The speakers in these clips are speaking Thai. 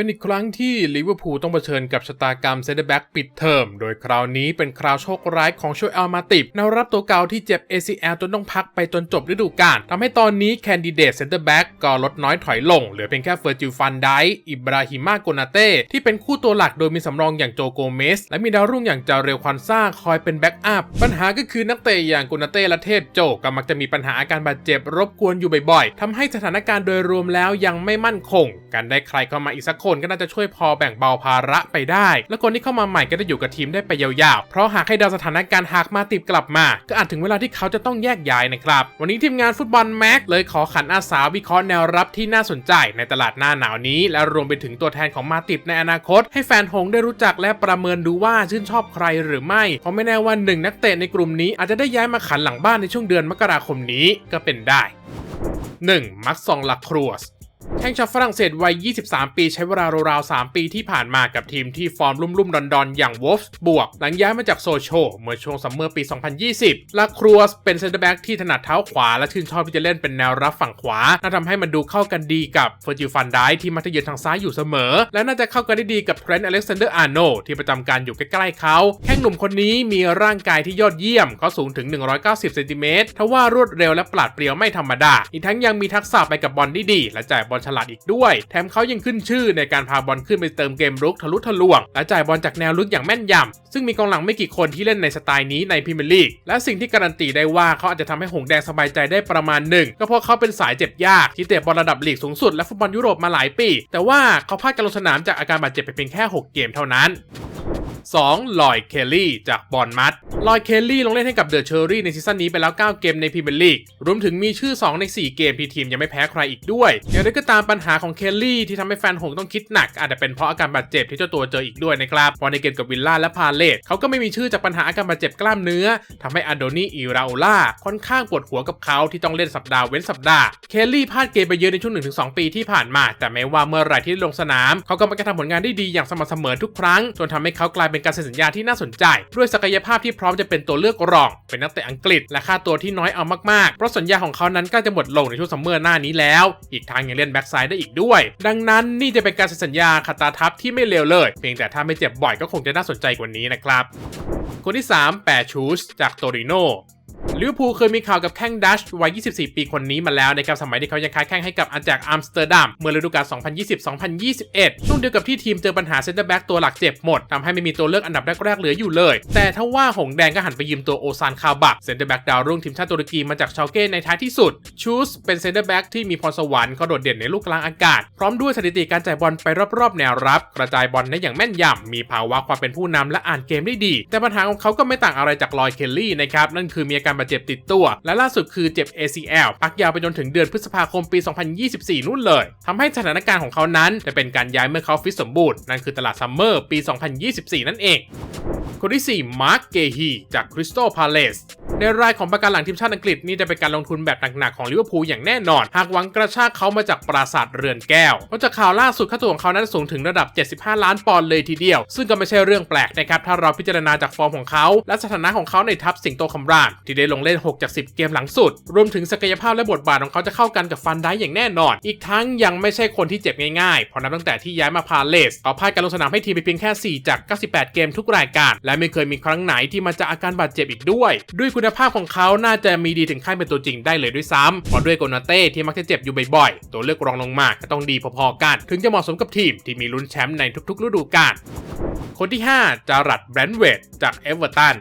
เป็นอีกครั้งที่ลิเวอร์พูลต้องเผชิญกับชะตากรรมเซนเตอร์แบ็กปิดเทอม โดยคราวนี้เป็นคราวโชคร้ายของโชยอัลมาติบแนวรับตัวเก่าที่เจ็บ ACL จนต้องพักไปจนจบฤดูกาลทำให้ตอนนี้แคนดิเดตเซนเตอร์แบ็กก็ลดน้อยถอยลง เหลือเพียงแค่เฟอร์จิลฟันไดอิบราฮิมาโกนาเต้ที่เป็นคู่ตัวหลักโดยมีสำรองอย่างโจโกเมส และมีดาวรุ่งอย่างจาเรลควันซ่าคอยเป็นแบ็กอัพปัญหาก็คือนักเตะอย่างโกนาเต้และเทพโจก็มักจะมีปัญหาอาการบาดเจ็บรบกวนอยู่บ่อยๆทำให้สถานการณ์โดยรวมแล้วยังไม่มั่นคง การได้ใครเข้ามาอีกสักคนก็น่าจะช่วยพอแบ่งเบาภาระไปได้ และคนที่เข้ามาใหม่ก็จะอยู่กับทีมได้ไปยาวๆ เพราะหากให้ดาวสถานการณ์หากมาติดกลับมา ก็อาจถึงเวลาที่เขาจะต้องแยกย้ายนะครับ วันนี้ทีมงานฟุตบอลแม็กเลยขอขันอาสาวิเคราะห์แนวรับที่น่าสนใจในตลาดหน้าหนาวนี้ และรวมไปถึงตัวแทนของมาติดในอนาคต ให้แฟนหงส์ได้รู้จักและประเมินดูว่าชื่นชอบใครหรือไม่ เพราะไม่แน่ว่าหนึ่งนักเตะในกลุ่มนี้อาจจะได้ย้ายมาขันหลังบ้านในช่วงเดือนมกราคมนี้ก็เป็นได้ 1. มักซองลาครัวส แข้งชาวฝรั่งเศสวัย 23 ปีใช้เวลาราวๆ 3 ปีที่ผ่านมากับทีมที่ฟอร์มลุ่มๆ ดอนๆ อย่างวอฟส์บวก หลังย้ายมาจากโซโช เมื่อช่วงซัมเมอร์ปี 2020ลาครัวสเป็นเซนเตอร์แบ็กที่ถนัดเท้าขวา และชื่นชอบที่จะเล่นเป็นแนวรับฝั่งขวา น่าทำให้มันดูเข้ากันดีกับเฟอร์จิฟันได้ที่มักจะยืนทางซ้ายอยู่เสมอ และน่าจะเข้ากันได้ดีกับเทรนต์อเล็กซานเดอร์อาร์โนที่ประจำการอยู่ใกล้ๆเขา แข้งหนุ่มคนนี้มีร่างกายที่ยอดเยี่ยมเขาสูงถึง 190 เซนติเมตรทว่ารวดเร็วและปราดเปรียวไม่ธรรมดา อีกทั้งยังมีทักษะไปกับบอลได้ดีและจ่ายบอลฉลาดอีกด้วย แถมเขายังขึ้นชื่อในการพาบอลขึ้นไปเติมเกมรุกทะลุทะลวง และจ่ายบอลจากแนวลึกอย่างแม่นยำ ซึ่งมีกองหลังไม่กี่คนที่เล่นในสไตล์นี้ในพรีเมียร์ลีก และสิ่งที่การันตีได้ว่าเขาอาจจะทำให้หงแดงสบายใจได้ประมาณหนึ่งก็เพราะเขาเป็นสายเจ็บยากที่เตะบอลระดับลีกสูงสุดและฟุตบอลยุโรปมาหลายปี แต่ว่าเขาพลาดการลงสนามจากอาการบาดเจ็บไปเพียงแค่ 6 เกมเท่านั้น 2. ลอยเคลลี่จากบอลมัดลอยเคลลี่ลงเล่นให้กับเดอะเชอรี่ในซีซั่นนี้ไปแล้ว 9 เกมในพรีเมียร์ลีก รวมถึงมีชื่อ 2 ใน 4 เกมที่ทีมยังไม่แพ้ใครอีกด้วย อย่างไรก็ตามปัญหาของเคลลี่ที่ทำให้แฟนหงต้องคิดหนัก อาจจะเป็นเพราะอาการบาดเจ็บที่เจ้าตัวเจออีกด้วยนะครับพราะในเกมกับวิลล่าและพาเลตเขาก็ไม่มีชื่อจากปัญหาอาการบาดเจ็บกล้ามเนื้อทำให้อันโดนีอิราโอล่าค่อนข้างปวดหัวกับเขาที่ต้องเล่นสัปดาห์เว้นสัปดาห์เคลลี่พลาดเกมไปเยอะในช่วง1-2 ปีที่ผ่านมา แต่แม้ว่าเมื่อไหร่ที่ลงสนาม เขาก็มักจะทำผลงานได้ดีอย่างสม่ำเสมอทุกครั้งจนทำให้เขากลายเป็นการเซ็นสัญญาที่น่าสนใจ ด้วยศักยภาพที่พร้อมจะเป็นตัวเลือกรอง เป็นนักเตะอังกฤษและค่าตัวที่น้อยเอามากๆ เพราะสัญญาของเขานั้นใกล้จะหมดลงในช่วงซัมเมอร์หน้านี้แล้ว อีกทางยังเล่นแบ็กไซด์ได้อีกด้วย ดังนั้นนี่จะเป็นการเซ็นสัญญาคาตาทับที่ไม่เลวเลย เพียงแต่ถ้าไม่เจ็บบ่อยก็คงจะน่าสนใจกว่านี้นะครับคนที่ 3 แปชูสจากโตริโน ลิเวอร์พูลเคยมีข่าวกับแข้งดัชวัย 24 ปีคนนี้มาแล้วนะครับ สมัยที่เขายังค้าแข้งให้กับอาจากอัมสเตอร์ดัมเมื่อฤดูกาล 2020-2021 ช่วงเดียวกับที่ทีมเจอปัญหาเซนเตอร์แบ็กตัวหลักเจ็บหมดทำให้ไม่มีตัวเลือกอันดับแรกๆเหลืออยู่เลย แต่ถ้าว่าหงแดงก็หันไปยืมตัวโอซานคาบักเซนเตอร์แบ็กดาวรุ่งทีมชาติตุรกีมาจากชาลเก้ในท้ายที่สุดชูสเป็นเซนเตอร์แบ็กที่มีพรสวรรค์เขาโดดเด่นในลูกกลางอากาศ พร้อมด้วยสถิติการจ่ายบอลไปรอบๆแนวรับ กระจายบอลได้อย่างแม่นยำมีภาวะความเป็นผู้นำและอ่านเกมได้ดี แต่ปัญหาของเขาก็ไม่ต่างอะไรจากลอยเคลลี่นะครับนั่นคือมีอาการบาดเจ็บติดตัว และล่าสุดคือเจ็บ ACL พักยาวไปจนถึงเดือนพฤษภาคมปี 2024 นู่นเลยทำให้สถานการณ์ของเขานั้นจะเป็นการย้ายเมื่อเขาฟิตสมบูรณ์ นั่นคือตลาดซัมเมอร์ปี 2024 นั่นเองคนที่ 4 มาร์ค เกฮี จากคริสตัลพาเลส ในรายของประกันหลังทีมชาติอังกฤษนี่จะเป็นการลงทุนแบบหนักๆของลิเวอร์พูลอย่างแน่นอน หากหวังกระชากเขามาจากปราสาทเรือนแก้วเพราะจากข่าวล่าสุดค่าตัวของเขานั้นสูงถึงระดับ 75 ล้านปอนด์เลยทีเดียว ซึ่งก็ไม่ใช่เรื่องแปลกนะครับถ้าเราพิจารณาจากฟอร์มของเขา และสถานะของเขาในทัพสิงโตคำรามที่ได้ลงเล่น 6 จาก 10 เกมหลังสุด รวมถึงศักยภาพและบทบาทของเขาจะเข้ากันกับฟันได้อย่างแน่นอน อีกทั้งยังไม่ใช่คนที่เจ็บง่ายๆเพราะนับตั้งแต่ที่ย้ายมาพาเลสเขาพลาดการลงสนามให้ทีมไปเพียงแค่ 4 จาก 98 เกมทุกรายการ และไม่เคยมีครั้งไหนที่มาจากอาการบาดเจ็บอีกด้วยด้วยคุณภาพของเขาน่าจะมีดีถึงขั้นเป็นตัวจริงได้เลยด้วยซ้ำเพราะด้วยโกนาเต้ที่มักจะเจ็บอยู่บ่อยๆ ตัวเลือกรองลงมาก็ต้องดีพอๆกัน ถึงจะเหมาะสมกับทีมที่มีลุ้นแชมป์ในทุกๆ ฤดูกาลคนที่ 5 จารัดแบรนด์เวดจากเอเวอร์ตัน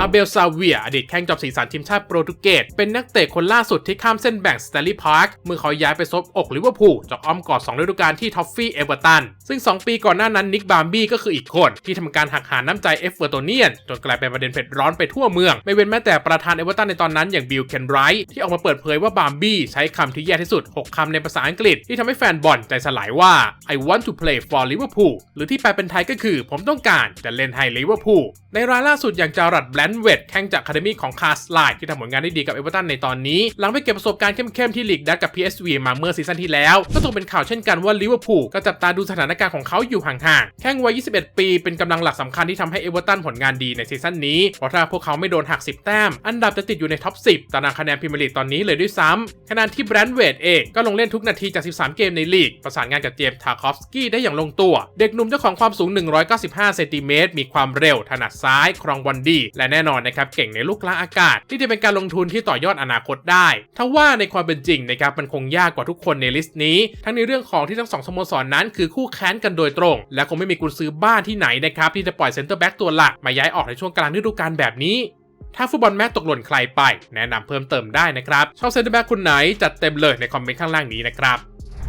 อาเบลซาเวียอดีตแข้งจอมสีสันทีมชาติโปรตุเกสเป็นนักเตะคนล่าสุดที่ข้ามเส้นแบ่งสแตลลี่พาร์คเมื่อเขาย้ายไปซบอกลิเวอร์พูลจากอ้อมกอด2ฤดูกาลที่ท็อฟฟี่เอเวอร์ตันซึ่ง 2 ปีก่อนหน้านั้นนิกบาร์บี้ก็คืออีกคน ที่ทำการหักหาน้ำใจเอฟเวอร์โตเนียน จนกลายเป็นประเด็นเผ็ดร้อนไปทั่วเมือง ไม่เว้นแม้แต่ประธานเอเวอร์ตันในตอนนั้นอย่างบิลเคนไรท์ที่ออกมาเปิดเผยว่าบาร์บี้ใช้คำที่แย่ที่สุด 6คำในภาษาอังกฤษที่ทำให้แฟนบอลใจสลายว่า I want to play for Liverpool หรือที่แปลเป็นไทยก็คือ ผมต้องการจะเล่นให้ลิเวอร์พูลในรายล่าสุดอย่างจารัดแบรนเวดแข่งจากคาเดมี่ของคาสไลน์ที่ทำผลงานได้ดีกับเอเวอร์ตันในตอนนี้ หลังไปเก็บประสบการณ์เข้มๆที่ลีกดัตกับ PSV มาเมื่อซีซั่นที่แล้ว ก็ตกเป็นข่าวเช่นกันว่าลิเวอร์พูลก็จับตาดูสถานการณ์ของเขาอยู่ห่างๆ แข้งวัย 21 ปีเป็นกำลังหลักสำคัญที่ทำให้เอเวอร์ตันผลงานดีในซีซั่นนี้ เพราะถ้าพวกเขาไม่โดนหัก 10 แต้ม อันดับจะติดอยู่ในท็อป 10 ตารางคะแนนพรีเมียร์ลีกตอนนี้เลยด้วยซ้ำขณะที่แบรนด์เวดเองก็ลงเล่นทุกนาทีจาก 13 เกมในลีก ประสานงานกับเจมส์ทาคอฟสกี้ได้อย่างลงตัว เด็กหนุ่มเจ้าของความสูง 195 เซนติเมตรมีความเร็วถนัดซ้ายครองบอลดีและแน่นอนนะครับเก่งในลูกกลางอากาศ ที่จะเป็นการลงทุนที่ต่อยอดอนาคตได้ทว่าในความเป็นจริงนะครับมันคงยากกว่าทุกคนในลิสต์นี้ ทั้งในเรื่องของที่ทั้งสองสโมสรนนั้น คือคู่แข่งกันโดยตรง และคงไม่มีกุญซื้อบ้านที่ไหนนะครับที่จะปล่อยเซ็นเตอร์แบ็กตัวหลักมาย้ายออกในช่วงกลางฤดูกาลแบบนี้ถ้าฟุตบอลแม็กตกหล่นใครไป แนะนำเพิ่มเติมได้นะครับ ชอบเซนเตอร์แบ็กคุณไหนจัดเต็มเลยในคอมเมนต์ข้างล่างนี้นะครับ